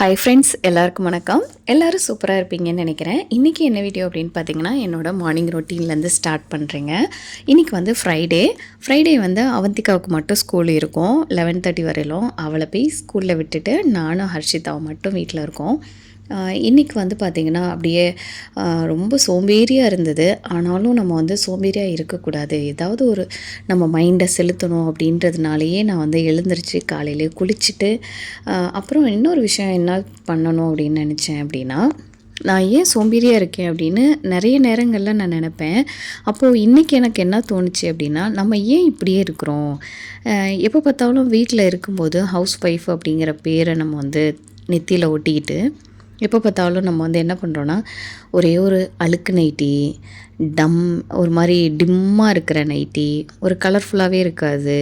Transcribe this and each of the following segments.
Hi friends எல்லாருக்கும் வணக்கம். எல்லோரும் சூப்பராக இருப்பீங்கன்னு நினைக்கிறேன். இன்றைக்கி என்ன வீடியோ அப்படின்னு பார்த்தீங்கன்னா என்னோட மார்னிங் ரொட்டீன்லேருந்து ஸ்டார்ட் பண்ணுறேங்க இன்றைக்கி வந்து ஃப்ரைடே ஃப்ரைடே வந்து அவந்திகாவுக்கு மட்டும் ஸ்கூல் இருக்கும். லெவன் தேர்ட்டி வரையிலும் அவளை போய் ஸ்கூலில் விட்டுட்டு நானும் ஹர்ஷிதாவும் மட்டும் வீட்டில் இருக்கோம். இன்றைக்கி வந்து பார்த்திங்கன்னா அப்படியே ரொம்ப சோம்பேறியாக இருந்தது. ஆனாலும் நம்ம வந்து சோம்பேறியாக இருக்கக்கூடாது. ஏதாவது ஒரு நம்ம மைண்டை செலுத்தணும் அப்படின்றதுனாலேயே நான் வந்து எழுந்திரிச்சு காலையிலே குளிச்சுட்டு அப்புறம் இன்னொரு விஷயம் என்ன பண்ணணும் அப்படின்னு நினச்சேன் அப்படின்னா நான் ஏன் சோம்பேறியாக இருக்கேன் அப்படின்னு நிறைய நேரங்களில் நான் நினப்பேன். அப்போது இன்றைக்கி எனக்கு என்ன தோணுச்சு அப்படின்னா நம்ம ஏன் இப்படியே இருக்கிறோம்? எப்போ பார்த்தாலும் வீட்டில் இருக்கும்போது ஹவுஸ் ஒய்ஃப் அப்படிங்கிற பேரை நம்ம வந்து நெத்தியில் ஒட்டிக்கிட்டு எப்போ பார்த்தாலும் நம்ம வந்து என்ன பண்ணுறோன்னா ஒரே ஒரு அழுக்கு நைட்டி டம் ஒரு மாதிரி டிம்மாக இருக்கிற நைட்டி ஒரு கலர்ஃபுல்லாகவே இருக்காது.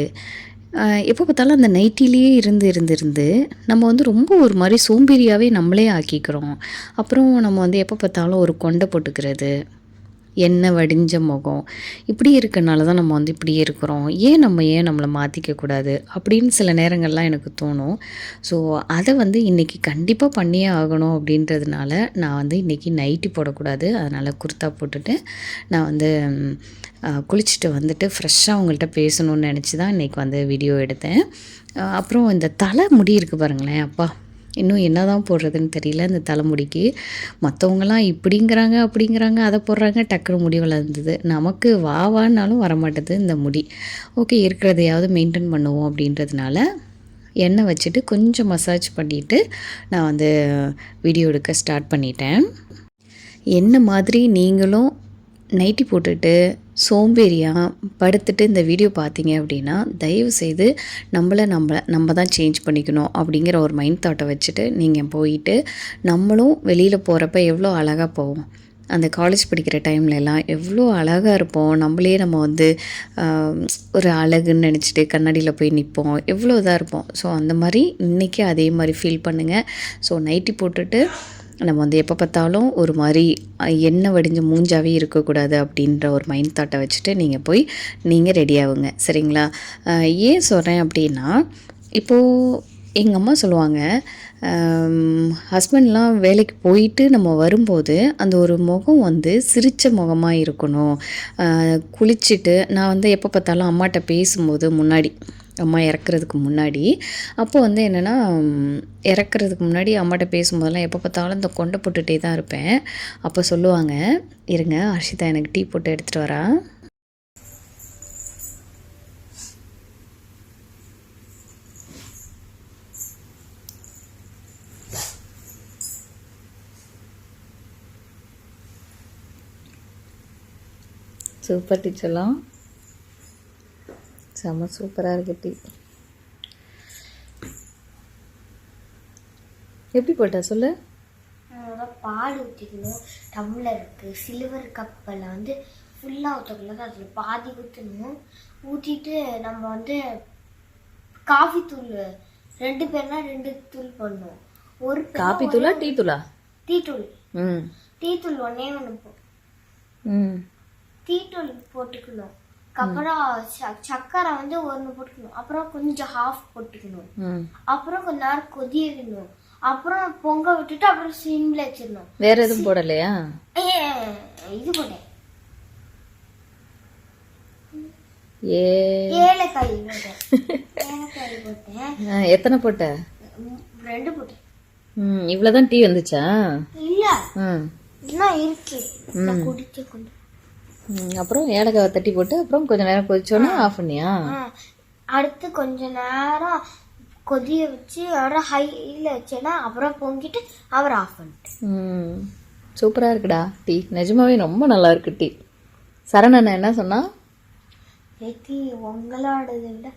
எப்போ பார்த்தாலும் அந்த நைட்டிலேயே இருந்து இருந்து இருந்து நம்ம வந்து ரொம்ப ஒரு மாதிரி சோம்பேறியாகவே நம்மளே ஆக்கிக்கிறோம். அப்புறம் நம்ம வந்து எப்போ பார்த்தாலும் ஒரு கொண்டை போட்டுக்கிறது. எண்ணெய் வடிஞ்ச முகம்? இப்படி இருக்கனால தான் நம்ம வந்து இப்படியே இருக்கிறோம். ஏன் நம்ம ஏன் நம்மளை மாற்றிக்கக்கூடாது அப்படின்னு சில நேரங்கள்லாம் எனக்கு தோணும். ஸோ அதை வந்து இன்றைக்கி கண்டிப்பாக பண்ணியே ஆகணும் அப்படின்றதுனால நான் வந்து இன்றைக்கி நைட்டி போடக்கூடாது. அதனால் குர்த்தா போட்டுட்டு நான் வந்து குளிச்சுட்டு வந்துட்டு ஃப்ரெஷ்ஷாக அவங்கள்ட்ட பேசணும்னு நினச்சி தான் இன்றைக்கி வந்து வீடியோ எடுத்தேன். அப்புறம் இந்த தலை முடி இருக்குது பாருங்களேன் அப்பா. இன்னும் என்ன தான் போடுறதுன்னு தெரியல இந்த தலைமுடிக்கு. மற்றவங்களாம் இப்படிங்கிறாங்க அப்படிங்கிறாங்க அதை போடுறாங்க டக்குனு முடி வளர்ந்தது. நமக்கு வா வான்னாலும் வரமாட்டேது இந்த முடி. ஓகே இருக்கிறதையாவது மெயின்டைன் பண்ணுவோம் அப்படின்றதுனால எண்ணெய் வச்சுட்டு கொஞ்சம் மசாஜ் பண்ணிவிட்டு நான் வந்து வீடியோ எடுக்க ஸ்டார்ட் பண்ணிட்டேன். என்ன மாதிரி நீங்களும் நைட்டி போட்டுட்டு சோம்பேறியாக படுத்துட்டு இந்த வீடியோ பார்த்தீங்க அப்படின்னா தயவு செய்து நம்மளை நம்மளை நம்ம தான் சேஞ்ச் பண்ணிக்கணும் அப்படிங்கிற ஒரு மைண்ட் தாட்டை வச்சுட்டு நீங்கள் போயிட்டு நம்மளும் வெளியில் போகிறப்ப எவ்வளோ அழகாக போவோம். அந்த காலேஜ் படிக்கிற டைம்ல எல்லாம் எவ்வளோ அழகாக இருப்போம். நம்மளே நம்ம வந்து ஒரு அழகுன்னு நினச்சிட்டு கண்ணாடியில் போய் நிற்போம் எவ்வளோ இதாக இருப்போம். ஸோ அந்த மாதிரி இன்றைக்கி அதே மாதிரி ஃபீல் பண்ணுங்கள் ஸோ நைட்டி போட்டுட்டு நம்ம வந்து எப்போ பார்த்தாலும் ஒரு மாதிரி எண்ணெய் வடிஞ்ச மூஞ்சாவே இருக்கக்கூடாது அப்படின்ற ஒரு மைண்ட் தாட்டை வச்சுட்டு நீங்கள் போய் நீங்கள் ரெடி ஆகுங்க. சரிங்களா? ஏன் சொல்கிறேன் அப்படின்னா இப்போது எங்கள் அம்மா சொல்லுவாங்க ஹஸ்பண்ட்லாம் வேலைக்கு போயிட்டு நம்ம வரும்போது அந்த ஒரு முகம் வந்து சிரித்த முகமாக இருக்கணும். குளிச்சுட்டு நான் வந்து எப்போ பார்த்தாலும் அம்மாட்ட பேசும்போது முன்னாடி அம்மா இறக்குறதுக்கு முன்னாடி. அப்போ வந்து என்னென்னா இறக்குறதுக்கு முன்னாடி அம்மாட்ட பேசும்போதெல்லாம் எப்போ பார்த்தாலும் இந்த கொண்டை போட்டுகிட்டே தான் இருப்பேன். அப்போ சொல்லுவாங்க இருங்க ஹர்ஷிதா எனக்கு டீ போட்டு எடுத்துகிட்டு வரா. சூப்பர் டீச்சர்லாம். செம்ம சூப்பராக இருக்கு டீ. எப்படி போட்டா சொல்லு? பால் ஊற்றிக்கணும் டம்ளருக்கு சில்வர் கப்பில் வந்து ஃபுல்லாக ஊற்றக்கூடாது அதில் பாதி ஊற்றணும் ஊற்றிட்டு நம்ம வந்து காஃபி தூள் ரெண்டு பேர்னா ரெண்டு தூள் பண்ணணும் ஒரு காப்பி தூளா டீ தூளா? டீ தூள். டீ தூள் ஒன்றே ஒன்று போ டீ தூள் போட்டுக்கணும். அப்புறம் ச- சக்கரை வந்து ஒன்று போட்டுக்கணும். அப்புறம் கொஞ்சம் ஹாஃப் போட்டுக்கணும். அப்புறம் கொஞ்ச நேரம் கொதிய வைக்கணும் அப்புறம் பொங்க விட்டுட்டு அப்புறம் சிம்ல வச்சிடணும். வேற எதுவும் போடலையா? ஏ, இது போட்டேன் ஏலக்காய் போட்டேன். எத்தனை போட்ட? ரெண்டு போட்டேன். ம் இவ்வளோதான் டீ வந்துச்சா? இல்ல. இன்னும் இருக்கு. குடிக்க கொஞ்சம் அப்புறம் ஏலக்காவை தட்டி போட்டு அப்புறம் கொஞ்ச நேரம் கொதிச்சோன்னா ஆஃப் பண்ணியா? அடுத்து கொஞ்ச நேரம் கொதிய வச்சு அப்புறம் ஹைல வச்சேன்னா அப்புறம் பொங்கிட்டு அவர் ஆஃப் பண்ணிட்டு ம் சூப்பராக இருக்குடா டீ. நிஜமாவே ரொம்ப நல்லா இருக்கு டீ. சரணன் என்ன சொன்னா? ஏத்தி உங்களோடது விட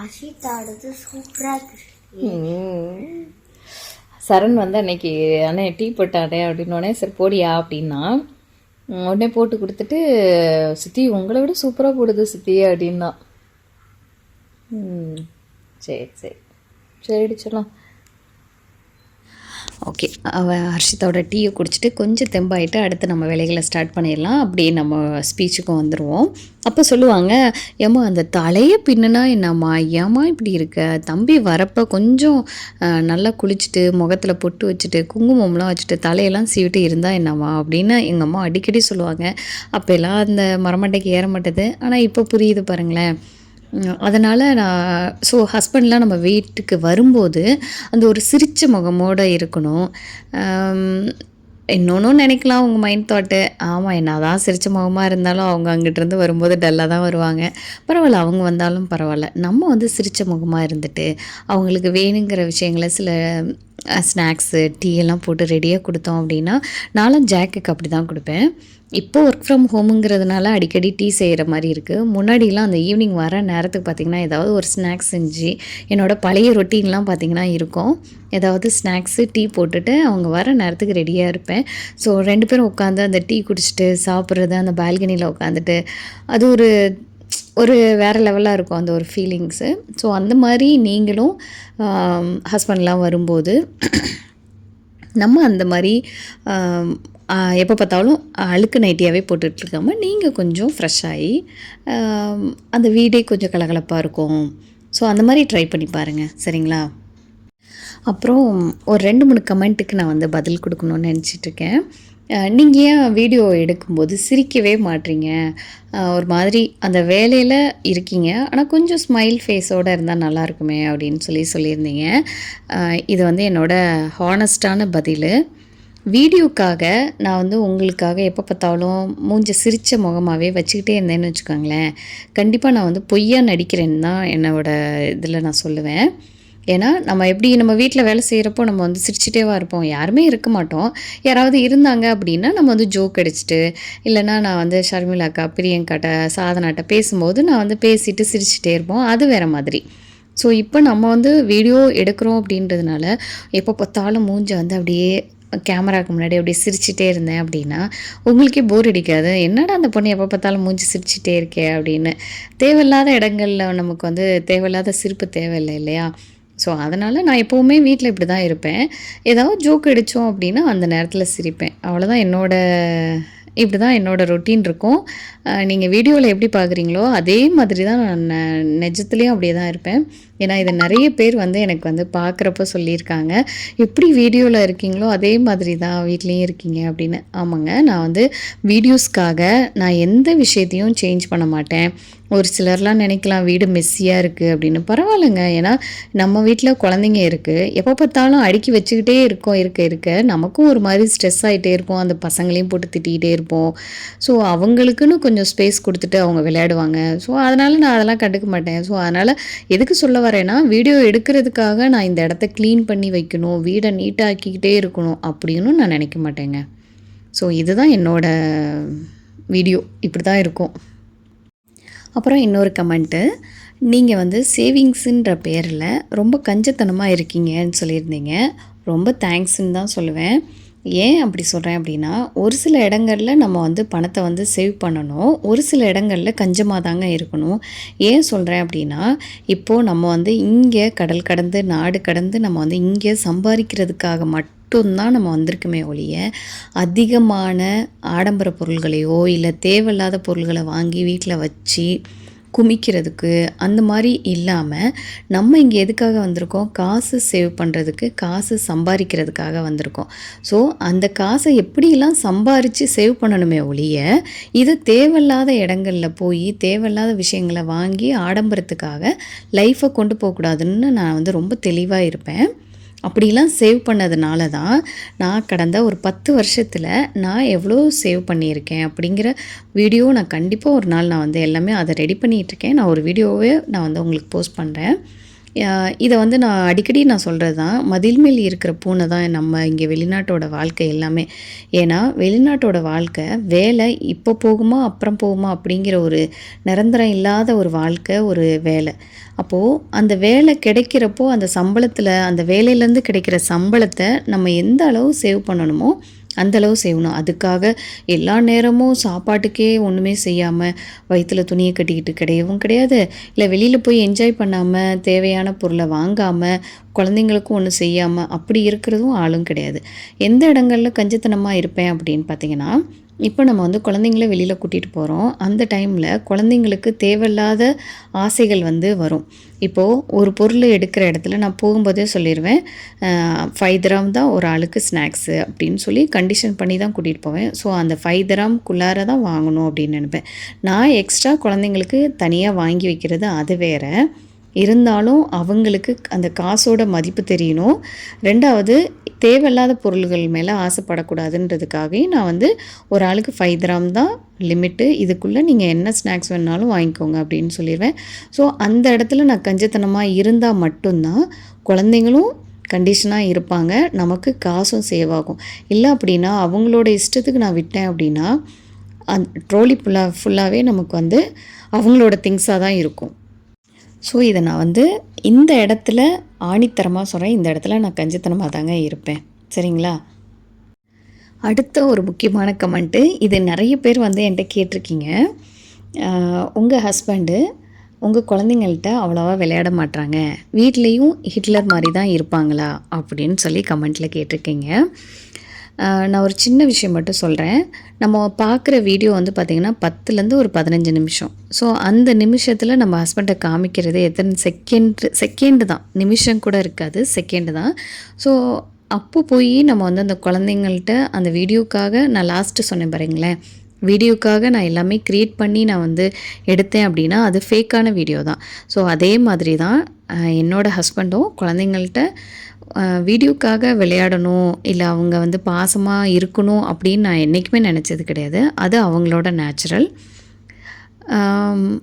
அஷிதாடது சூப்பரா இருக்கு. சரண் வந்து அன்னைக்கு அண்ணே டீ போட்டானே அப்படின்னோடனே சரி போடியா அப்படின்னா உடனே போட்டு கொடுத்துட்டு சித்தி உங்களை விட சூப்பராக போடுது சித்தி அப்படின்னா. சரி சரி. சரி சொல்லலாம் ஓகே. அவள் ஹர்ஷிதாவோட டீயை குடிச்சிட்டு கொஞ்சம் தெம்பாயிட்டு அடுத்து நம்ம வேலைகளை ஸ்டார்ட் பண்ணிடலாம். அப்படியே நம்ம ஸ்பீச்சுக்கும் வந்துடுவோம் அப்போ சொல்லுவாங்க ஏம்மா அந்த தலையை பின்னுனா என்னம்மா? ஏம்மா இப்படி இருக்க? தம்பி வரப்போ கொஞ்சம் நல்லா குளிச்சுட்டு முகத்தில் பொட்டு வச்சுட்டு குங்குமம்லாம் வச்சுட்டு தலையெல்லாம் சீவிட்டு இருந்தா என்னம்மா? அப்படின்னு எங்கள் அம்மா அடிக்கடி சொல்லுவாங்க. அப்போல்லாம் அந்த மரமட்டைக்கு ஏற மாட்டேது. ஆனால் இப்போ புரியுது பாருங்களேன். அதனால் நான் ஸோ ஹஸ்பண்ட்லாம் நம்ம வீட்டுக்கு வரும்போது அந்த ஒரு சிரிச்ச முகமோடு இருக்கணும். இன்னொன்றும் நினைக்கலாம் உங்கள் மைண்ட் தாட்டு ஆமாம் என்ன தான் சிரிச்ச முகமாக இருந்தாலும் அவங்க அங்கிட்டிருந்து வரும்போது டல்லாக தான் வருவாங்க. பரவாயில்ல அவங்க வந்தாலும் பரவாயில்ல. நம்ம வந்து சிரிச்ச முகமாக இருந்துட்டு அவங்களுக்கு வேணுங்கிற விஷயங்களை சில ஸ்நாக்ஸு டீ எல்லாம் போட்டு ரெடியாக கொடுத்தோம் அப்படின்னா நானும் ஜாக்குக்கு அப்படி தான் கொடுப்பேன். இப்போ ஒர்க் ஃப்ரம் ஹோமுங்கிறதுனால அடிக்கடி டீ செய்கிற மாதிரி இருக்குது முன்னாடிலாம் அந்த ஈவினிங் வர நேரத்துக்கு பார்த்திங்கன்னா ஏதாவது ஒரு ஸ்நாக்ஸ் செஞ்சு என்னோடய பழைய ரொட்டீன்லாம் பார்த்திங்கன்னா இருக்கும். ஏதாவது ஸ்நாக்ஸு டீ போட்டுட்டு அவங்க வர நேரத்துக்கு ரெடியாக இருப்பேன். ஸோ ரெண்டு பேரும் உட்காந்து அந்த டீ குடிச்சிட்டு சாப்பிட்றது அந்த பால்கனியில் உட்காந்துட்டு அது ஒரு ஒரு வேறு லெவலாக இருக்கும் அந்த ஒரு ஃபீலிங்ஸு ஸோ அந்த மாதிரி நீங்களும் ஹஸ்பண்ட்லாம் வரும்போது நம்ம அந்த மாதிரி எப்போ பார்த்தாலும் அழுக்கு நைட்டியாகவே போட்டுட்ருக்காமல் நீங்கள் கொஞ்சம் ஃப்ரெஷ் ஆகி அந்த வீடே கொஞ்சம் கலகலப்பாக இருக்கும். ஸோ அந்த மாதிரி ட்ரை பண்ணி பாருங்கள் சரிங்களா? அப்புறம் ஒரு ரெண்டு மூணு கமெண்ட்டுக்கு நான் வந்து பதில் கொடுக்கணும்னு நினச்சிட்ருக்கேன் நீங்கள் ஏன் வீடியோ எடுக்கும்போது சிரிக்கவே மாட்றீங்க? ஒரு மாதிரி அந்த வேலையில் இருக்கீங்க. ஆனால் கொஞ்சம் ஸ்மைல் ஃபேஸோடு இருந்தால் நல்லாயிருக்குமே அப்படின்னு சொல்லி சொல்லியிருந்தீங்க. இது வந்து என்னோட ஹானஸ்டான பதில். வீடியோக்காக நான் வந்து உங்களுக்காக எப்போ பார்த்தாலும் மூஞ்ச சிரித்த முகமாகவே வச்சுக்கிட்டே இருந்தேன்னு வச்சுக்கோங்களேன். கண்டிப்பாக நான் வந்து பொய்யா நடிக்கிறேன்னு தான் என்னோடய இதில் நான் சொல்லுவேன். ஏன்னா நம்ம எப்படி நம்ம வீட்டில் வேலை செய்கிறப்போ நம்ம வந்து சிரிச்சிட்டேவா இருப்போம். யாருமே இருக்க மாட்டோம். யாராவது இருந்தாங்க அப்படின்னா நம்ம வந்து ஜோக் அடிச்சுட்டு இல்லைனா நான் வந்து ஷர்மிளாக்கா பிரியங்காட்ட சாதனாட்ட பேசும்போது நான் வந்து பேசிட்டு சிரிச்சிட்டே இருப்போம். அது வேறு மாதிரி. ஸோ இப்போ நம்ம வந்து வீடியோ எடுக்கிறோம் அப்படின்றதுனால எப்போ பார்த்தாலும் மூஞ்ச வந்து அப்படியே கேமராக்கு முன்னாடி அப்படியே சிரிச்சிட்டே இருந்தேன் அப்படின்னா உங்களுக்கே போர் அடிக்காது. என்னடா அந்த பொண்ணு எப்போ பார்த்தாலும் மூஞ்சி சிரிச்சிட்டே இருக்கே அப்படின்னு. தேவையில்லாத இடங்கள்ல நமக்கு வந்து தேவையில்லாத சிரிப்பு தேவையில்லை இல்லையா? ஸோ அதனால் நான் எப்போவுமே வீட்டில் இப்படி தான் இருப்பேன். ஏதாவது ஜோக் அடித்தோம் அப்படின்னா அந்த நேரத்தில் சிரிப்பேன். அவ்வளோதான் என்னோட இப்படி தான் என்னோடய ரொட்டீன் இருக்கும் நீங்கள் வீடியோவில் எப்படி பார்க்குறீங்களோ அதே மாதிரி தான் நான் நெ- நிஜத்துலேயும் அப்படியே தான் இருப்பேன். ஏன்னா இதை நிறைய பேர் வந்து எனக்கு வந்து பார்க்குறப்ப சொல்லியிருக்காங்க. எப்படி வீடியோவில் இருக்கீங்களோ அதே மாதிரி தான் வீட்லேயும் இருக்கீங்க அப்படின்னு. ஆமாங்க நான் வந்து வீடியோஸ்க்காக நான் எந்த விஷயத்தையும் சேஞ்ச் பண்ண மாட்டேன். ஒரு சிலர்லாம் நினைக்கலாம் வீடு மெஸ்ஸியாக இருக்குது அப்படின்னு. பரவாயில்லைங்க. ஏன்னா நம்ம வீட்டில் குழந்தைங்க இருக்குது எப்போ பார்த்தாலும் அடுக்கி வச்சுக்கிட்டே இருக்கோம் இருக்க இருக்க. நமக்கும் ஒரு மாதிரி ஸ்ட்ரெஸ் ஆகிட்டே இருக்கும். அந்த பசங்களையும் போட்டு திட்டிகிட்டே இருப்போம். ஸோ அவங்களுக்குன்னு கொஞ்சம் ஸ்பேஸ் கொடுத்துட்டு அவங்க விளையாடுவாங்க. ஸோ அதனால் நான் அதெல்லாம் கண்டுக்க மாட்டேன். ஸோ அதனால் எதுக்கு சொல்ல வரேன்னா வீடியோ எடுக்கிறதுக்காக நான் இந்த இடத்த க்ளீன் பண்ணி வைக்கணும் வீடை நீட்டாக்கிக்கிட்டே இருக்கணும் அப்படின்னு நான் நினைக்க மாட்டேங்க. ஸோ இதுதான் என்னோடய வீடியோ இப்படி தான் இருக்கும். அப்புறம் இன்னொரு கமெண்ட்டு நீங்கள் வந்து சேவிங்ஸுன்ற பேரில் ரொம்ப கஞ்சத்தனமாக இருக்கீங்கன்னு சொல்லியிருந்தீங்க. ரொம்ப தேங்க்ஸ்ன்னு தான் சொல்லுவேன். ஏன் அப்படி சொல்கிறேன் அப்படின்னா ஒரு சில இடங்களில் நம்ம வந்து பணத்தை வந்து சேவ் பண்ணணும். ஒரு சில இடங்களில் கஞ்சமாக தாங்க இருக்கணும். ஏன் சொல்கிறேன் அப்படின்னா இப்போது நம்ம வந்து இங்கே கடல் கடந்து நாடு கடந்து நம்ம வந்து இங்கே சம்பாதிக்கிறதுக்காக மட்டும்தான் நம்ம வந்திருக்குமே ஒழிய அதிகமான ஆடம்பர பொருள்களையோ இல்லை தேவையில்லாத பொருள்களை வாங்கி வீட்டில் வச்சு குமிக்கிறதுக்கு அந்த மாதிரி இல்லாமல் நம்ம இங்கே எதுக்காக வந்திருக்கோம்? காசு சேவ் பண்ணுறதுக்கு காசு சம்பாதிக்கிறதுக்காக வந்திருக்கோம். ஸோ அந்த காசை எப்படிலாம் சம்பாரித்து சேவ் பண்ணணுமே ஒழிய இது தேவையில்லாத இடங்களில் போய் தேவையில்லாத விஷயங்களை வாங்கி ஆடம்பரத்துக்காக லைஃப்பை கொண்டு போகக்கூடாதுன்னு நான் வந்து ரொம்ப தெளிவாக இருப்பேன். அப்படிலாம் சேவ் பண்ணதுனால தான் நான் கடந்த ஒரு பத்து வருஷத்தில் நான் எவ்வளோ சேவ் பண்ணியிருக்கேன் அப்படிங்கிற வீடியோ நான் கண்டிப்பாக ஒரு நாள் நான் வந்து எல்லாமே அதை ரெடி பண்ணிகிட்ருக்கேன் நான் ஒரு வீடியோவே நான் வந்து உங்களுக்கு போஸ்ட் பண்ணுறேன் இதை வந்து நான் அடிக்கடி நான் சொல்கிறது தான் மதில் மேல் இருக்கிற பூனை தான் நம்ம இங்கே வெளிநாட்டோட வாழ்க்கை எல்லாமே. ஏன்னா வெளிநாட்டோட வாழ்க்கை வேலை இப்போ போகுமா அப்புறம் போகுமா அப்படிங்கிற ஒரு நிரந்தரம் இல்லாத ஒரு வாழ்க்கை ஒரு வேலை. அப்போது அந்த வேலை கிடைக்கிறப்போ அந்த சம்பளத்தில் அந்த வேலையிலேருந்து கிடைக்கிற சம்பளத்தை நம்ம எந்த அளவு சேவ் பண்ணணுமோ அந்தளவு செய்யணும். அதுக்காக எல்லா நேரமும் சாப்பாட்டுக்கே ஒன்றுமே செய்யாமல் வயிற்றில் துணியை கட்டிக்கிட்டு கிடையவும் கிடையாது. இல்லை வெளியில் போய் என்ஜாய் பண்ணாமல் தேவையான பொருளை வாங்காமல் குழந்தைங்களுக்கும் ஒன்றும் செய்யாமல் அப்படி இருக்கிறதும் ஆளும் கிடையாது. எந்த இடங்களில் கஞ்சத்தனமாக இருப்பேன் அப்படின்னு பார்த்தீங்கன்னா இப்போ நம்ம வந்து குழந்தைங்கள வெளியில் கூட்டிகிட்டு போகிறோம் அந்த டைமில் குழந்தைங்களுக்கு தேவையில்லாத ஆசைகள் வந்து வரும். இப்போது ஒரு பொருள் எடுக்கிற இடத்துல நான் போகும்போதே சொல்லிடுவேன் ஃபைவ் திராம் தான் ஒரு ஆளுக்கு ஸ்நாக்ஸு அப்படின்னு சொல்லி கண்டிஷன் பண்ணி தான் கூட்டிகிட்டு போவேன். ஸோ அந்த ஃபைவ் திராம்குள்ளார தான் வாங்கணும் அப்படின்னு நினைப்பேன். நான் எக்ஸ்ட்ரா குழந்தைங்களுக்கு தனியாக வாங்கி வைக்கிறது அது வேறு. இருந்தாலும் அவங்களுக்கு அந்த காசோட மதிப்பு தெரியணும். ரெண்டாவது தேவையில்லாத பொருள்கள் மேலே ஆசைப்படக்கூடாதுன்றதுக்காகவே நான் வந்து ஒரு ஆளுக்கு ஃபைவ் கிராம் தான் லிமிட்டு இதுக்குள்ளே நீங்கள் என்ன ஸ்நாக்ஸ் வேணாலும் வாங்கிக்கோங்க அப்படின்னு சொல்லிடுவேன் ஸோ அந்த இடத்துல நான் கஞ்சத்தனமாக இருந்தால் மட்டும்தான் குழந்தைங்களும் கண்டிஷனாக இருப்பாங்க. நமக்கு காசும் சேவ் ஆகும். இல்லை அப்படின்னா அவங்களோட இஷ்டத்துக்கு நான் விட்டேன் அப்படின்னா அந் ட்ரோலி ஃபுல்லாக ஃபுல்லாகவே நமக்கு வந்து அவங்களோட திங்ஸாக தான் இருக்கும். ஸோ இதை நான் வந்து இந்த இடத்துல ஆணித்தரமாக சொல்கிறேன் இந்த இடத்துல நான் கஞ்சித்தனமாக தாங்க இருப்பேன். சரிங்களா? அடுத்த ஒரு முக்கியமான கமெண்ட்டு இது நிறைய பேர் வந்து என்கிட்ட கேட்டிருக்கீங்க. உங்கள் ஹஸ்பண்டு உங்கள் குழந்தைங்கள்ட்ட அவ்வளோவா விளையாட மாட்டாங்க வீட்லேயும் ஹிட்லர் மாதிரி தான் இருப்பாங்களா? அப்படின்னு சொல்லி கமெண்ட்டில் கேட்டிருக்கீங்க. நான் ஒரு சின்ன விஷயம் மட்டும் சொல்கிறேன் நம்ம பார்க்குற வீடியோ வந்து பார்த்திங்கன்னா பத்துலேருந்து ஒரு பதினஞ்சு நிமிஷம். ஸோ அந்த நிமிஷத்தில் நம்ம ஹஸ்பண்டை காமிக்கிறது எத்தனை செகண்ட் செகண்டு தான். நிமிஷம் கூட இருக்காது செகண்டு தான். ஸோ அப்போ போய் நம்ம வந்து அந்த குழந்தைங்கள்ட்ட அந்த வீடியோக்காக நான் லாஸ்ட்டு சொன்னேன் பாருங்களேன். வீடியோக்காக நான் எல்லாமே க்ரியேட் பண்ணி நான் வந்து எடுத்தேன் அப்படின்னா அது ஃபேக்கான வீடியோ தான். ஸோ அதே மாதிரி தான் என்னோடய ஹஸ்பண்டும் குழந்தைங்கள்ட்ட வீடியோக்காக விளையாடணும் இல்லை அவங்க வந்து பாசமாக இருக்கணும் அப்படின்னு நான் என்றைக்குமே நினச்சது கிடையாது. அது அவங்களோட நேச்சுரல்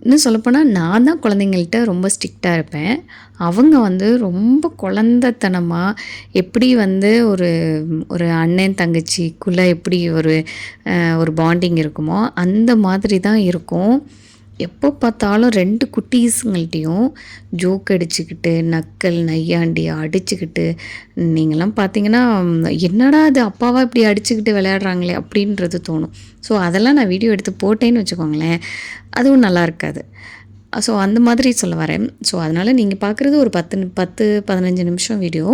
இன்னும் சொல்லப்போனால் நான் தான் குழந்தைங்கள்ட்ட ரொம்ப ஸ்ட்ரிக்டாக இருப்பேன். அவங்க வந்து ரொம்ப குழந்தத்தனமாக எப்படி வந்து ஒரு ஒரு அண்ணன் தங்கச்சிக்குள்ளே எப்படி ஒரு ஒரு பாண்டிங் இருக்குமோ அந்த மாதிரி தான் இருக்கும். எப்போ பார்த்தாலும் ரெண்டு குட்டீஸுங்கள்ட்டையும் ஜோக் அடிச்சுக்கிட்டு நக்கல் நையாண்டி அடிச்சுக்கிட்டு நீங்களாம் பார்த்தீங்கன்னா என்னடா அது அப்பாவா இப்படி அடிச்சுக்கிட்டு விளையாடுறாங்களே அப்படின்றது தோணும். ஸோ அதெல்லாம் நான் வீடியோ எடுத்து போட்டேன்னு வச்சுக்கோங்களேன் அதுவும் நல்லா இருக்காது. ஸோ அந்த மாதிரி சொல்ல வரேன். ஸோ அதனால் நீங்கள் பார்க்குறது ஒரு பத்து பத்து பதினஞ்சு நிமிஷம் வீடியோ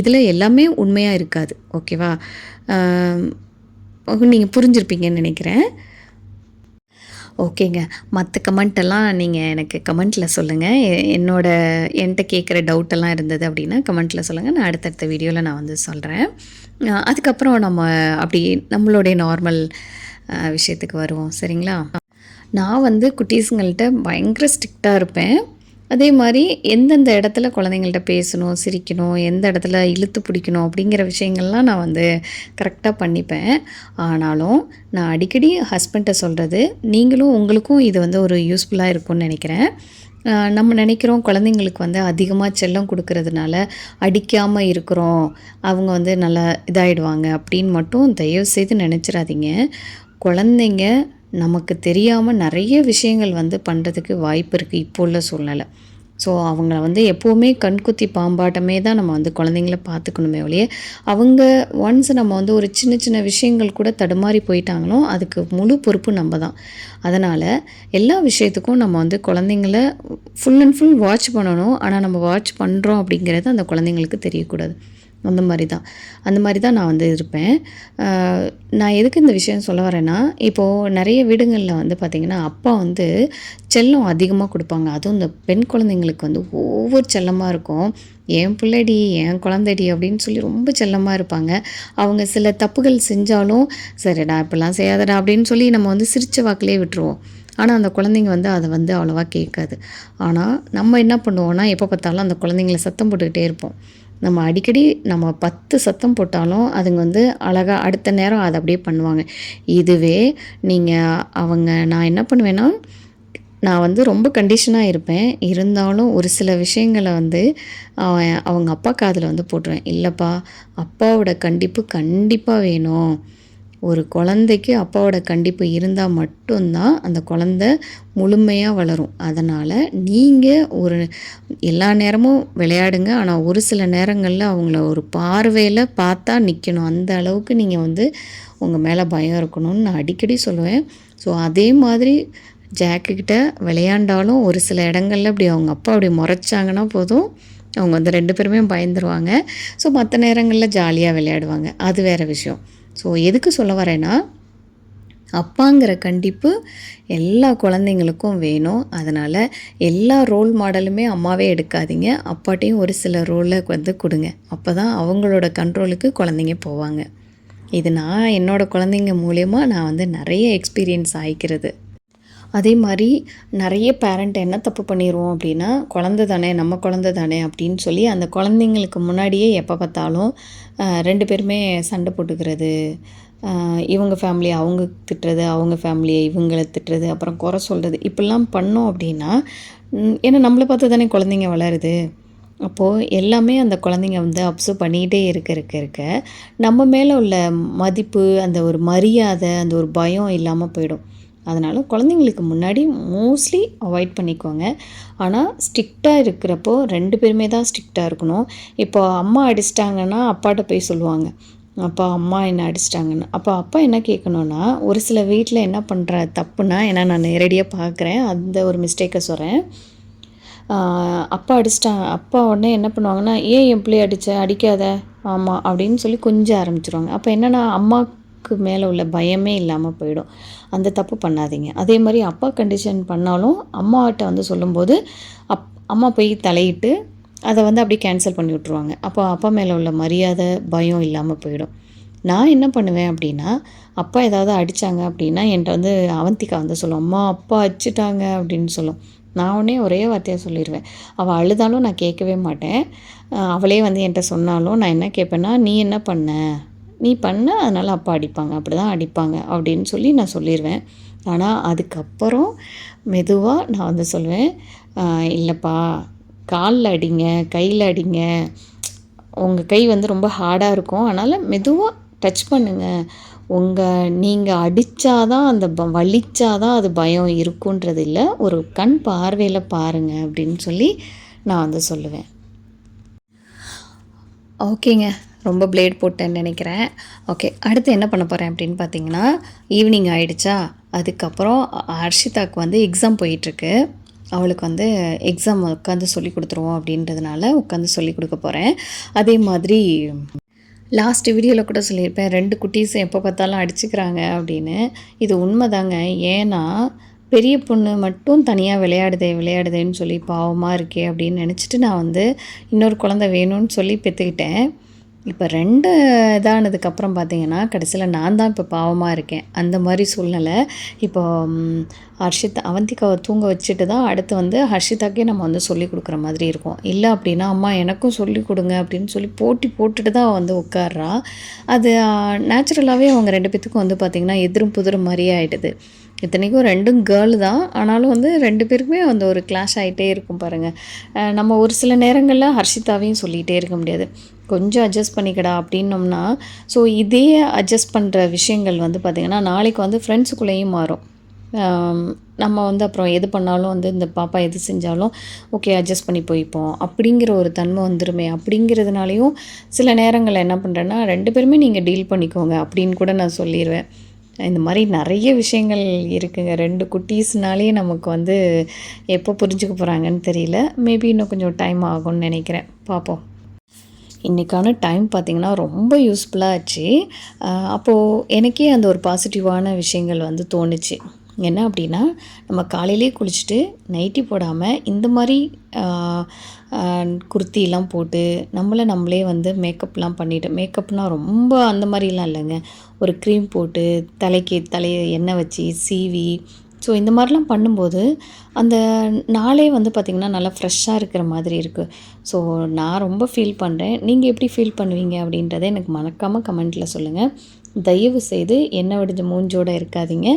இதில் எல்லாமே உண்மையாக இருக்காது. ஓகேவா நீங்கள் புரிஞ்சிருப்பீங்கன்னு நினைக்கிறேன். ஓகேங்க. மற்ற கமெண்ட்டெல்லாம் நீங்கள் எனக்கு கமெண்ட்டில் சொல்லுங்கள் எ- என்னோட என்கிட்ட கேட்குற டவுட்டெல்லாம் இருந்தது அப்படின்னா கமெண்ட்டில் சொல்லுங்கள் நான் அடுத்தடுத்த வீடியோவில் நான் வந்து சொல்கிறேன் அதுக்கப்புறம் நம்ம அப்படி நம்மளுடைய நார்மல் விஷயத்துக்கு வருவோம். சரிங்களா? நான் வந்து குட்டீஸுங்கள்கிட்ட பயங்கர ஸ்ட்ரிக்டாக இருப்பேன். அதே மாதிரி எந்தெந்த இடத்துல குழந்தைங்கள்ட்ட பேசணும் சிரிக்கணும் எந்த இடத்துல இழுத்து பிடிக்கணும் அப்படிங்கிற விஷயங்கள்லாம் நான் வந்து கரெக்டாக பண்ணிப்பேன். ஆனாலும் நான் அடிக்கடி ஹஸ்பண்ட்டை சொல்கிறது நீங்களும் உங்களுக்கும் இது வந்து ஒரு யூஸ்ஃபுல்லாக இருக்கும்னு நினைக்கிறேன். நம்ம நினைக்கிறோம் குழந்தைங்களுக்கு வந்து அதிகமாக செல்லம் கொடுக்கறதுனால அடிக்காமல் இருக்கிறோம் அவங்க வந்து நல்லா இதாயிடுவாங்க அப்படின்னு மட்டும் தயவு செய்து நினச்சிடாதீங்க. குழந்தைங்க நமக்கு தெரியாமல் நிறைய விஷயங்கள் வந்து பண்ணுறதுக்கு வாய்ப்பு இருக்குது இப்போ உள்ள சூழ்நிலை. ஸோ அவங்கள வந்து எப்போவுமே கண்குத்தி பாம்பாட்டமே தான் நம்ம வந்து குழந்தைங்கள பார்த்துக்கணுமே ஒழிய அவங்க ஒன்ஸ் நம்ம வந்து ஒரு சின்ன சின்ன விஷயங்கள் கூட தடுமாறி போயிட்டாங்களோ அதுக்கு முழு பொறுப்பு நம்ம தான். அதனால் எல்லா விஷயத்துக்கும் நம்ம வந்து குழந்தைங்கள ஃபுல் அண்ட் ஃபுல் வாட்ச் பண்ணணும். ஆனால் நம்ம வாட்ச் பண்ணுறோம் அப்படிங்கிறது அந்த குழந்தைங்களுக்கு தெரியக்கூடாது. அந்த மாதிரி தான். அந்த மாதிரி தான் நான் வந்து இருப்பேன். நான் எதுக்கு இந்த விஷயம் சொல்ல வரேன்னா இப்போது நிறைய வீடுங்களில் வந்து பார்த்திங்கன்னா அப்பா வந்து செல்லம் அதிகமாக கொடுப்பாங்க. அதுவும் இந்த பெண் குழந்தைங்களுக்கு வந்து ஒவ்வொரு செல்லமாக இருக்கும். என் பிள்ளைடி என் குழந்தைடி அப்படின்னு சொல்லி ரொம்ப செல்லமாக இருப்பாங்க. அவங்க சில தப்புகள் செஞ்சாலும் சரிடா இப்படிலாம் செய்யாதடா அப்படின்னு சொல்லி நம்ம வந்து சிரிச்ச வாக்கிலே விட்டுருவோம். ஆனால் அந்த குழந்தைங்க வந்து அதை வந்து அவ்வளோவா கேட்காது. ஆனால் நம்ம என்ன பண்ணுவோம்னா எப்போ பார்த்தாலும் அந்த குழந்தைங்கள சத்தம் போட்டுக்கிட்டே இருப்போம். நம்ம அடிக்கடி நம்ம பத்து சத்தம் போட்டாலும் அதுங்க வந்து அழகாக அடுத்த நேரம் அதை அப்படியே பண்ணுவாங்க. இதுவே நீங்கள் அவங்க நான் என்ன பண்ணுவேன்னா நான் வந்து ரொம்ப கண்டிஷனாக இருப்பேன். இருந்தாலும் ஒரு சில விஷயங்களை வந்து அவங்க அப்பா காதில் வந்து போட்டுருவேன். இல்லைப்பா அப்பாவோட கண்டிப்பு கண்டிப்பாக வேணும். ஒரு குழந்தைக்கு அப்பாவோட கண்டிப்பு இருந்தால் மட்டும்தான் அந்த குழந்த முழுமையாக வளரும். அதனால் நீங்கள் ஒரு எல்லா நேரமும் விளையாடுங்க. ஆனால் ஒரு சில நேரங்களில் அவங்கள ஒரு பார்வையில் பார்த்தா நிற்கணும் அந்த அளவுக்கு நீங்கள் வந்து உங்கள் மேலே பயம் இருக்கணும்னு நான் அடிக்கடி சொல்லுவேன். ஸோ அதே மாதிரி ஜாக்குக்கிட்ட விளையாண்டாலும் ஒரு சில இடங்களில் இப்படி அவங்க அப்பா அப்படி முறைச்சாங்கன்னா போதும். அவங்க வந்து ரெண்டு பேருமே பயந்துருவாங்க. ஸோ மற்ற நேரங்களில் ஜாலியாக விளையாடுவாங்க. அது வேறு விஷயம். ஸோ எதுக்கு சொல்ல வரேன்னா அப்பாங்கிற கண்டிப்பு எல்லா குழந்தைங்களுக்கும் வேணும். அதனால் எல்லா ரோல் மாடலுமே அம்மாவே எடுக்காதீங்க. அப்பாட்டையும் ஒரு சில ரோலை வந்து கொடுங்க. அப்போ தான் அவங்களோட கண்ட்ரோலுக்கு குழந்தைங்க போவாங்க. இது நான் என்னோட குழந்தைங்க மூலயமா நான் வந்து நிறைய எக்ஸ்பீரியன்ஸ் ஆகிக்கிறது அதே மாதிரி நிறைய பேரண்ட் என்ன தப்பு பண்ணிடுவோம் அப்படின்னா குழந்த தானே நம்ம குழந்த தானே அப்படின்னு சொல்லி அந்த குழந்தைங்களுக்கு முன்னாடியே எப்போ பார்த்தாலும் ரெண்டு பேருமே சண்டை போட்டுக்கிறது. இவங்க ஃபேமிலியை அவங்க திட்டுறது அவங்க ஃபேமிலியை இவங்களை திட்டுறது அப்புறம் குறை சொல்கிறது இப்படிலாம் பண்ணோம் அப்படின்னா ஏன்னா நம்மளை பார்த்து தானே குழந்தைங்க வளருது. அப்போது எல்லாமே அந்த குழந்தைங்க வந்து அப்சர்வ் பண்ணிக்கிட்டே இருக்க இருக்க இருக்க நம்ம மேலே உள்ள மதிப்பு அந்த ஒரு மரியாதை அந்த ஒரு பயம் இல்லாமல் போயிடும். அதனால் குழந்தைங்களுக்கு முன்னாடி மோஸ்ட்லி அவாய்ட் பண்ணிக்கோங்க. ஆனால் ஸ்ட்ரிக்டாக இருக்கிறப்போ ரெண்டு பேருமே தான் ஸ்ட்ரிக்டாக இருக்கணும். இப்போ அம்மா அடிச்சிட்டாங்கன்னா அப்பாட்ட போய் சொல்லுவாங்க. அப்பா அம்மா என்ன அடிச்சிட்டாங்கன்னு. அப்போ அப்பா என்ன கேட்கணுன்னா ஒரு சில வீட்டில் என்ன பண்ணுற தப்புனா ஏன்னா நான் நேரடியாக பார்க்குறேன் அந்த ஒரு மிஸ்டேக்கை சொல்கிறேன் அப்பா அடிச்சிட்டாங்க அப்பா உடனே என்ன பண்ணுவாங்கன்னா ஏன் என் பிள்ளைய அடித்த அடிக்காத. ஆமாம் அப்படின்னு சொல்லி கொஞ்சம் ஆரம்பிச்சிருவாங்க. அப்போ என்னென்னா அம்மா அப்பாவுக்கு மேலே உள்ள பயமே இல்லாமல் போயிடும். அந்த தப்பு பண்ணாதீங்க. அதே மாதிரி அப்பா கண்டிஷன் பண்ணாலும் அம்மாட்ட வந்து சொல்லும்போது அப் அம்மா போய் தலையிட்டு அதை வந்து அப்படியே கேன்சல் பண்ணி விட்ருவாங்க அப்போ அப்பா மேலே உள்ள மரியாதை பயம் இல்லாமல் போயிடும். நான் என்ன பண்ணுவேன் அப்படின்னா அப்பா ஏதாவது அடித்தாங்க அப்படின்னா என்கிட்ட வந்து அவந்திகா வந்து சொல்லும் அம்மா அப்பா அடிச்சிட்டாங்க அப்படின்னு சொல்லும். நான் உடனே ஒரே வார்த்தையாக சொல்லிடுவேன் அவள் அழுதாலும் நான் கேட்கவே மாட்டேன். அவளே வந்து என்கிட்ட சொன்னாலும் நான் என்ன கேட்பேன்னா நீ என்ன பண்ண? நீ பண்ண அதனால் அப்பா அடிப்பாங்க. அப்படி தான் அடிப்பாங்க அப்படின்னு சொல்லி நான் சொல்லிடுவேன் ஆனால் அதுக்கப்புறம் மெதுவாக நான் வந்து சொல்லுவேன் இல்லைப்பா காலில் அடிங்க கையில் அடிங்க. உங்கள் கை வந்து ரொம்ப ஹார்டாக இருக்கும். அதனால் மெதுவாக டச் பண்ணுங்கள் உங்கள் நீங்கள் அடித்தாதான் அந்த ப வலிச்சாதான் அது பயம் இருக்குன்றது இல்லை. ஒரு கண் பார்வையில் பாருங்கள் அப்படின்னு சொல்லி நான் வந்து சொல்லுவேன். ஓகேங்க. ரொம்ப பிளேட் போட்டேன்னு நினைக்கிறேன். ஓகே அடுத்து என்ன பண்ண போகிறேன் அப்படின்னு பார்த்தீங்கன்னா ஈவினிங் ஆயிடுச்சா? அதுக்கப்புறம் ஹர்ஷிதாக்கு வந்து எக்ஸாம் போயிட்டுருக்கு. அவளுக்கு வந்து எக்ஸாம் உட்காந்து சொல்லி கொடுத்துருவோம் அப்படின்றதுனால உட்காந்து சொல்லி கொடுக்க போகிறேன் அதே மாதிரி லாஸ்ட் வீடியோவில் கூட சொல்லியிருப்பேன் ரெண்டு குட்டீஸும் எப்போ பார்த்தாலும் அடிச்சுக்கிறாங்க அப்படின்னு. இது உண்மைதாங்க. ஏன்னா பெரிய பொண்ணு மட்டும் தனியாக விளையாடுதே விளையாடுதேன்னு சொல்லி பாவமாக இருக்கே அப்படின்னு நினச்சிட்டு நான் வந்து இன்னொரு குழந்தை வேணும்னு சொல்லி பெற்றுக்கிட்டேன் இப்போ ரெண்டு இதானதுக்கப்புறம் பார்த்தீங்கன்னா கடைசியில் நான் தான் இப்போ பாவமாக இருக்கேன். அந்த மாதிரி சூழ்நிலை இப்போ ஹர்ஷித் ஹர்ஷிதா தூங்க வச்சுட்டு தான் அடுத்து வந்து ஹர்ஷிதாக்கே நம்ம வந்து சொல்லி கொடுக்குற மாதிரி இருக்கும். இல்லை அப்படின்னா அம்மா எனக்கும் சொல்லி கொடுங்க அப்படின்னு சொல்லி போட்டி போட்டுட்டு தான் வந்து உட்கார்றா. அது நேச்சுரலாகவே அவங்க ரெண்டு பேத்துக்கும் வந்து பார்த்திங்கன்னா எதிரும் புதிரும் மாதிரியே ஆகிடுது இத்தனைக்கும் ரெண்டும் கேர்ள் தான். ஆனாலும் வந்து ரெண்டு பேருக்குமே வந்து ஒரு கிளாஷ் ஆகிட்டே இருக்கும் பாருங்கள் நம்ம ஒரு சில நேரங்களில் ஹர்ஷிதாவையும் சொல்லிகிட்டே இருக்க முடியாது. கொஞ்சம் அட்ஜஸ்ட் பண்ணிக்கடா அப்படின்னோம்னா ஸோ இதே அட்ஜஸ்ட் பண்ணுற விஷயங்கள் வந்து பார்த்திங்கன்னா நாளைக்கு வந்து ஃப்ரெண்ட்ஸுக்குள்ளேயும் மாறும். நம்ம வந்து அப்புறம் எது பண்ணாலும் வந்து இந்த பாப்பா எது செஞ்சாலும் ஓகே அட்ஜஸ்ட் பண்ணி போய்ப்போம். அப்படிங்கிற ஒரு தன்மை வந்துருமே. அப்படிங்கிறதுனாலையும் சில நேரங்களில் என்ன பண்ணுறேன்னா ரெண்டு பேருமே நீங்கள் டீல் பண்ணிக்கோங்க அப்படின்னு கூட நான் சொல்லிடுவேன் இந்த மாதிரி நிறைய விஷயங்கள் இருக்குங்க. ரெண்டு குட்டீஸ்னாலே நமக்கு வந்து எப்போ புரிஞ்சுக்க போகிறாங்கன்னு தெரியல. மேபி இன்னும் கொஞ்சம் டைம் ஆகும்னு நினைக்கிறேன். பார்ப்போம் இன்றைக்கான டைம் பார்த்திங்கன்னா ரொம்ப யூஸ்ஃபுல்லாக ஆச்சு. அப்போது எனக்கே அந்த ஒரு பாசிட்டிவான விஷயங்கள் வந்து தோணுச்சு. என்ன அப்படின்னா நம்ம காலையிலே குளிச்சுட்டு நைட்டி போடாமல் இந்த மாதிரி ஆஹ், குர்த்திலாம் போட்டு நம்மளை நம்மளே வந்து மேக்கப்லாம் பண்ணிட்டு மேக்கப்னால் ரொம்ப அந்த மாதிரிலாம் இல்லைங்க. ஒரு க்ரீம் போட்டு தலைக்கு தலையை எண்ணெய் வச்சு சீவி ஸோ இந்த மாதிரிலாம் பண்ணும்போது அந்த நாளே வந்து பார்த்திங்கன்னா நல்லா ஃப்ரெஷ்ஷாக இருக்கிற மாதிரி இருக்குது ஸோ நான் ரொம்ப ஃபீல் பண்ணுறேன் நீங்கள் எப்படி ஃபீல் பண்ணுவீங்க அப்படின்றத எனக்கு மறக்காமல் கமெண்ட்டில் சொல்லுங்கள் தயவு செய்து எண்ணெய் விடுஞ்ச மூஞ்சோடு இருக்காதீங்க.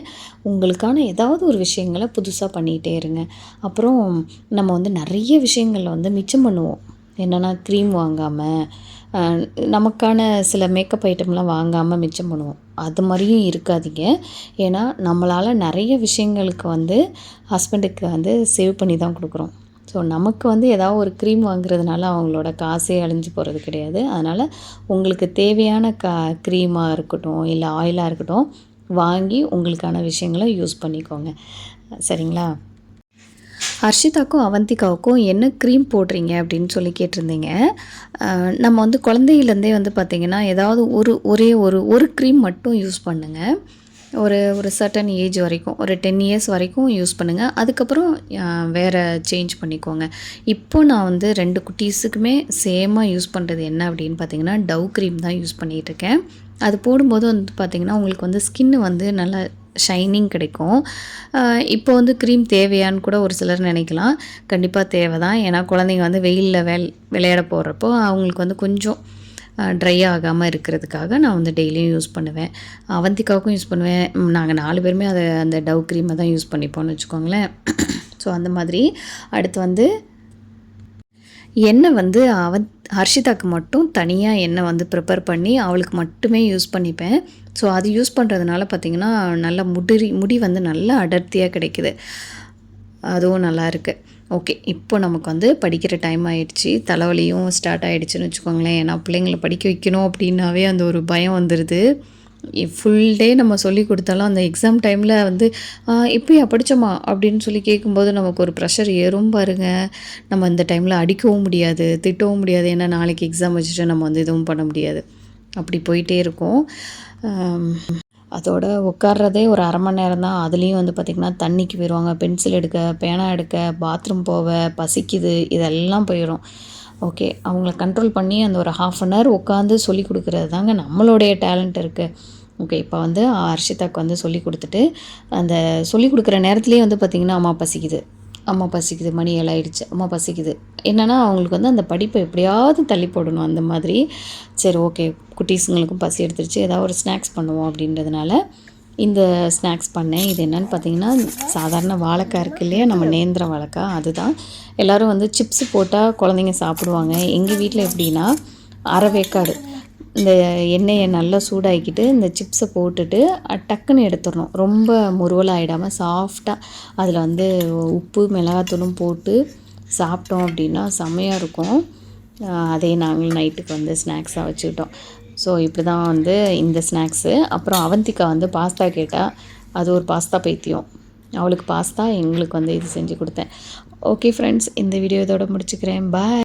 உங்களுக்கான ஏதாவது ஒரு விஷயங்களை புதுசாக பண்ணிகிட்டே இருங்க. அப்புறம் நம்ம வந்து நிறைய விஷயங்களில் வந்து மிச்சம் பண்ணுவோம். என்னென்னா க்ரீம் வாங்காமல் நமக்கான சில மேக்கப் ஐட்டம்லாம் வாங்காமல் மிச்சம் பண்ணுவோம். அது மாதிரியும் இருக்காதீங்க. ஏன்னா நம்மளால் நிறைய விஷயங்களுக்கு வந்து ஹஸ்பண்டுக்கு வந்து சேவ் பண்ணி தான் கொடுக்குறோம். ஸோ நமக்கு வந்து ஏதாவது ஒரு க்ரீம் வாங்குறதுனால அவங்களோட காசே அழிஞ்சு போகிறது கிடையாது. அதனால் உங்களுக்கு தேவையான க க்ரீமாக இருக்கட்டும் இல்லை ஆயிலாக இருக்கட்டும் வாங்கி உங்களுக்கான விஷயங்களை யூஸ் பண்ணிக்கோங்க. சரிங்களா? ஹர்ஷிதாக்கும் அவந்திகாவுக்கும் என்ன க்ரீம் போடுறீங்க அப்படின்னு சொல்லி கேட்டிருந்தீங்க. நம்ம வந்து குழந்தையிலேருந்தே வந்து பார்த்திங்கன்னா ஏதாவது ஒரு ஒரே ஒரு ஒரு க்ரீம் மட்டும் யூஸ் பண்ணுங்கள் ஒரு ஒரு சர்டன் ஏஜ் வரைக்கும் ஒரு டென் இயர்ஸ் வரைக்கும் யூஸ் பண்ணுங்கள் அதுக்கப்புறம் வேறு சேஞ்ச் பண்ணிக்கோங்க. இப்போ நான் வந்து ரெண்டு குட்டீஸுக்குமே சேமாக யூஸ் பண்ணுறது என்ன அப்படின்னு பார்த்தீங்கன்னா டவ் க்ரீம் தான் யூஸ் பண்ணிகிட்டு இருக்கேன். அது போடும்போது வந்து பார்த்திங்கன்னா உங்களுக்கு வந்து ஸ்கின்னு வந்து நல்லா ஷைனிங் கிடைக்கும். இப்போ வந்து க்ரீம் தேவையான்னு கூட ஒரு சிலர் நினைக்கலாம். கண்டிப்பாக தேவை தான் ஏன்னா குழந்தைங்க வந்து வெயிலில் வெள் விளையாட போடுறப்போ அவங்களுக்கு வந்து கொஞ்சம் ட்ரை ஆகாமல் இருக்கிறதுக்காக நான் வந்து டெய்லியும் யூஸ் பண்ணுவேன். அவந்திக்காவுக்கும் யூஸ் பண்ணுவேன். நாங்கள் நாலு பேருமே அதை அந்த டவ் க்ரீமை தான் யூஸ் பண்ணிப்போம்னு வச்சுக்கோங்களேன். ஸோ அந்த மாதிரி. அடுத்து வந்து எண்ணெய் வந்து அவ ஹர்ஷிதாக்கு மட்டும் தனியாக எண்ணெய் வந்து ப்ரிப்பேர் பண்ணி அவளுக்கு மட்டுமே யூஸ் பண்ணிப்பேன். ஸோ அது யூஸ் பண்ணுறதுனால பார்த்திங்கன்னா நல்லா முடி முடி வந்து நல்லா அடர்த்தியாக கிடைக்குது. அதுவும் நல்லா இருக்குது ஓகே இப்போ நமக்கு வந்து படிக்கிற டைம் ஆயிடுச்சு. தலைவலியும் ஸ்டார்ட் ஆகிடுச்சின்னு வச்சுக்கோங்களேன். ஏன்னா பிள்ளைங்களை படிக்க வைக்கணும் அப்படின்னாவே அந்த ஒரு பயம் வந்துடுது ஃபுல் டே நம்ம சொல்லி கொடுத்தாலும் அந்த எக்ஸாம் டைமில் வந்து இப்போயா படித்தோமா அப்படின்னு சொல்லி கேட்கும்போது நமக்கு ஒரு ப்ரெஷர் ஏறும் பாருங்க. நம்ம இந்த டைமில் அடிக்கவும் முடியாது திட்டவும் முடியாது. ஏன்னா நாளைக்கு எக்ஸாம் வச்சுட்டு நம்ம வந்து எதுவும் பண்ண முடியாது. அப்படி போயிட்டே இருக்கும். அதோட உட்கார்றதே ஒரு அரை மணி நேரம் தான். அதுலேயும் வந்து பார்த்திங்கன்னா தண்ணிக்கு போயிடுவாங்க பென்சில் எடுக்க பேனா எடுக்க பாத்ரூம் போக பசிக்குது இதெல்லாம் போயிடும் ஓகே அவங்கள கண்ட்ரோல் பண்ணி அந்த ஒரு ஹாஃப் அன் ஹவர் உட்காந்து சொல்லி கொடுக்குறது தாங்க நம்மளுடைய டேலண்ட் இருக்குது ஓகே இப்போ வந்து ஹர்ஷிதாக்கு வந்து சொல்லி கொடுத்துட்டு அந்த சொல்லி கொடுக்குற நேரத்துலேயே வந்து பார்த்திங்கன்னா அம்மா பசிக்குது. அம்மா பசிக்குது மணி ஏழாயிடுச்சு அம்மா பசிக்குது. என்னென்னா அவங்களுக்கு வந்து அந்த படிப்பை எப்படியாவது தள்ளி போடணும் அந்த மாதிரி. சரி ஓகே குட்டீஸுங்களுக்கும் பசி எடுத்துருச்சு ஏதாவது ஒரு ஸ்நாக்ஸ் பண்ணுவோம் அப்படின்றதுனால இந்த ஸ்நாக்ஸ் பண்ணேன். இது என்னன்னு பார்த்தீங்கன்னா சாதாரண வாழைக்காய் இருக்கு இல்லையா? நம்ம நேந்திர வாழைக்காய் அதுதான். எல்லோரும் வந்து சிப்ஸ் போட்டால் குழந்தைங்க சாப்பிடுவாங்க. எங்கள் வீட்டில் எப்படின்னா அரை வேக்காடு இந்த எண்ணெயை நல்லா சூடாக்கிட்டு இந்த சிப்ஸை போட்டுட்டு டக்குன்னு எடுத்துடணும். ரொம்ப முருவலாகிடாமல் சாஃப்டாக அதில் வந்து உப்பு மிளகாத்தூளும் போட்டு சாப்பிட்டோம் அப்படின்னா செம்மையாக இருக்கும். அதே நாங்களும் நைட்டுக்கு வந்து ஸ்நாக்ஸாக வச்சுக்கிட்டோம். ஸோ இப்படி தான் வந்து இந்த ஸ்நாக்ஸு. அப்புறம் அவந்திக்கா வந்து பாஸ்தா கேட்டால் அது ஒரு பாஸ்தா பைத்தியம். அவளுக்கு பாஸ்தா எங்களுக்கு வந்து இது செஞ்சு கொடுத்தேன். ஓகே ஃப்ரெண்ட்ஸ் இந்த வீடியோ இதோட முடிச்சுக்கிறேன். பாய்